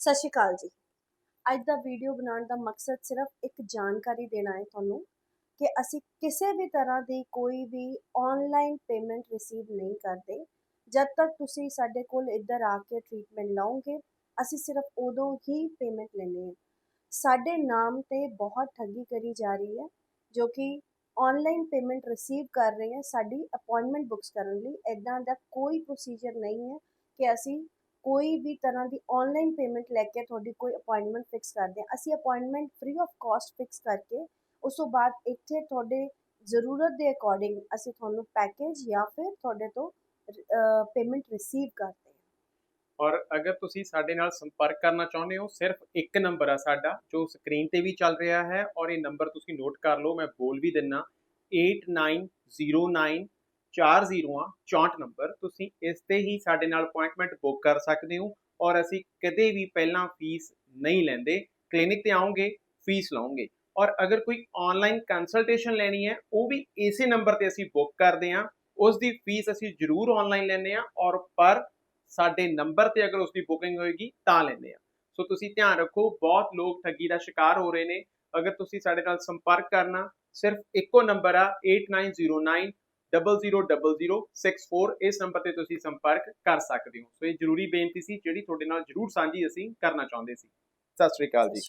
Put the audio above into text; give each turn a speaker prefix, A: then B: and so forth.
A: ਸਤਿ ਸ਼੍ਰੀ ਅਕਾਲ ਜੀ। ਅੱਜ ਦਾ ਵੀਡੀਓ ਬਣਾਉਣ ਦਾ ਮਕਸਦ ਸਿਰਫ ਇੱਕ ਜਾਣਕਾਰੀ ਦੇਣਾ ਹੈ ਤੁਹਾਨੂੰ ਕਿ ਅਸੀਂ ਕਿਸੇ ਵੀ ਤਰ੍ਹਾਂ ਦੀ ਕੋਈ ਵੀ ਆਨਲਾਈਨ ਪੇਮੈਂਟ ਰਿਸੀਵ ਨਹੀਂ ਕਰਦੇ। ਜਦ ਤੱਕ ਤੁਸੀਂ ਸਾਡੇ ਕੋਲ ਇੱਧਰ ਆ ਕੇ ਟ੍ਰੀਟਮੈਂਟ ਲਓਗੇ, ਅਸੀਂ ਸਿਰਫ ਉਦੋਂ ਹੀ ਪੇਮੈਂਟ ਲੈਂਦੇ ਹਾਂ। ਸਾਡੇ ਨਾਮ ਤੇ ਬਹੁਤ ਠੱਗੀ ਕਰੀ ਜਾ ਰਹੀ ਹੈ, ਜੋ ਕਿ ਆਨਲਾਈਨ ਪੇਮੈਂਟ ਰਿਸੀਵ ਕਰ ਰਹੇ ਹੈ, ਸਾਡੀ ਅਪਾਇੰਟਮੈਂਟ ਬੁੱਕਸ ਕਰਨ ਲਈ। ਇਦਾਂ ਦਾ ਕੋਈ ਪ੍ਰੋਸੀਜਰ ਨਹੀਂ ਹੈ ਕਿ ਅਸੀਂ ਕੋਈ ਵੀ ਤਰ੍ਹਾਂ ਦੀ ਆਨਲਾਈਨ ਪੇਮੈਂਟ ਲੈ ਕੇ ਤੁਹਾਡੀ ਕੋਈ ਅਪਾਇੰਟਮੈਂਟ ਫਿਕਸ ਕਰਦੇ ਹਾਂ। ਅਸੀਂ appointment free of cost fix ਕਰਕੇ ਉਸ ਤੋਂ ਬਾਅਦ ਇੱਥੇ ਤੁਹਾਡੇ ਜ਼ਰੂਰਤ ਦੇ ਅਕੋਰਡਿੰਗ ਅਸੀਂ ਤੁਹਾਨੂੰ ਪੈਕੇਜ ਜਾਂ ਫਿਰ ਤੁਹਾਡੇ ਤੋਂ ਪੇਮੈਂਟ ਰਿਸੀਵ ਕਰਦੇ ਹਾਂ।
B: ਔਰ ਅਗਰ ਤੁਸੀਂ ਸਾਡੇ ਨਾਲ ਸੰਪਰਕ ਕਰਨਾ ਚਾਹੁੰਦੇ ਹੋ, ਸਿਰਫ ਇੱਕ ਨੰਬਰ ਆ ਸਾਡਾ, ਜੋ ਸਕਰੀਨ ਤੇ ਵੀ ਚੱਲ ਰਿਹਾ ਹੈ ਔਰ ਇਹ ਨੰਬਰ ਤੁਸੀਂ ਨੋਟ ਕਰ ਲਓ, ਮੈਂ ਬੋਲ ਵੀ ਦਿੰਨਾ 8909 ਚਾਰ ਜ਼ੀਰੋਆਂ 64 ਨੰਬਰ। ਤੁਸੀਂ ਇਸ ਤੇ ਹੀ ਸਾਡੇ ਨਾਲ ਅਪਾਇੰਟਮੈਂਟ ਬੁੱਕ ਕਰ ਸਕਦੇ ਹੋ ਔਰ ਅਸੀਂ ਕਦੇ ਵੀ ਪਹਿਲਾਂ ਫੀਸ ਨਹੀਂ ਲੈਂਦੇ। ਕਲੀਨਿਕ ਤੇ ਆਉਂਗੇ ਫੀਸ ਲਵਾਂਗੇ ਔਰ ਅਗਰ ਕੋਈ ਆਨਲਾਈਨ ਕੰਸਲਟੇਸ਼ਨ ਲੈਣੀ ਹੈ, ਉਹ ਵੀ ਇਸੇ ਨੰਬਰ ਤੇ ਅਸੀਂ ਬੁੱਕ ਕਰਦੇ ਹਾਂ। ਉਸ ਦੀ ਫੀਸ ਅਸੀਂ ਜ਼ਰੂਰ ਆਨਲਾਈਨ ਲੈਂਦੇ ਹਾਂ ਔਰ ਪਰ ਸਾਡੇ ਨੰਬਰ ਤੇ ਅਗਰ ਉਸ ਦੀ ਬੁਕਿੰਗ ਹੋਏਗੀ, ਤਾਂ ਲੈਂਦੇ ਹਾਂ। ਸੋ ਤੁਸੀਂ ਧਿਆਨ ਰੱਖੋ, ਬਹੁਤ ਲੋਕ ਠੱਗੀ ਦਾ ਸ਼ਿਕਾਰ ਹੋ ਰਹੇ ਨੇ। ਅਗਰ ਤੁਸੀਂ ਸਾਡੇ ਨਾਲ ਸੰਪਰਕ ਕਰਨਾ, ਸਿਰਫ ਇੱਕੋ ਨੰਬਰ ਆ 8909 000064 ਇਸ ਨੰਬਰ ਤੇ ਤੁਸੀਂ ਸੰਪਰਕ ਕਰ ਸਕਦੇ ਹੋ। ਸੋ ਇਹ ਜ਼ਰੂਰੀ ਬੇਨਤੀ ਸੀ ਜਿਹੜੀ ਤੁਹਾਡੇ ਨਾਲ ਜ਼ਰੂਰ ਸਾਂਝੀ ਅਸੀਂ ਕਰਨਾ ਚਾਹੁੰਦੇ ਸੀ। ਸਤਿ ਸ਼੍ਰੀ ਅਕਾਲ ਜੀ।